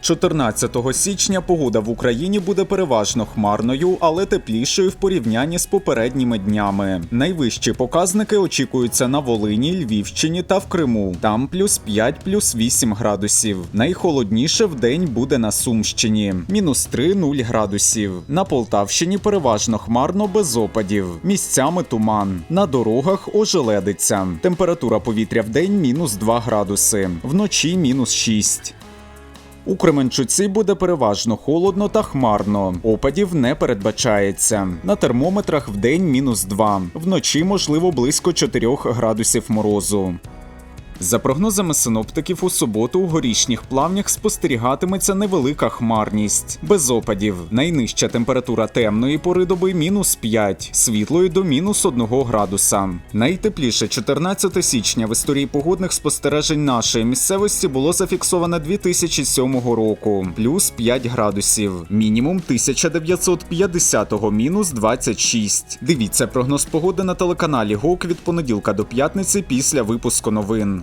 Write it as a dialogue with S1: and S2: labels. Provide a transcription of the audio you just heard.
S1: 14 січня погода в Україні буде переважно хмарною, але теплішою в порівнянні з попередніми днями. Найвищі показники очікуються на Волині, Львівщині та в Криму. Там плюс 5, плюс 8 градусів. Найхолодніше в день буде на Сумщині мінус 3 0 градусів. На Полтавщині переважно хмарно без опадів. Місцями туман. На дорогах ожеледиться. Температура повітря в день мінус 2 градуси, вночі мінус 6. У Кременчуці буде переважно холодно та хмарно. Опадів не передбачається. На термометрах в день мінус 2. Вночі можливо близько 4 градусів морозу. За прогнозами синоптиків, у суботу у горішніх плавнях спостерігатиметься невелика хмарність, без опадів. Найнижча температура темної пори доби мінус 5, світлої до мінус 1 градуса. Найтепліше 14 січня в історії погодних спостережень нашої місцевості було зафіксовано 2007 року, плюс 5 градусів, мінімум 1950-го мінус 26. Дивіться прогноз погоди на телеканалі ГОК від понеділка до п'ятниці після випуску новин.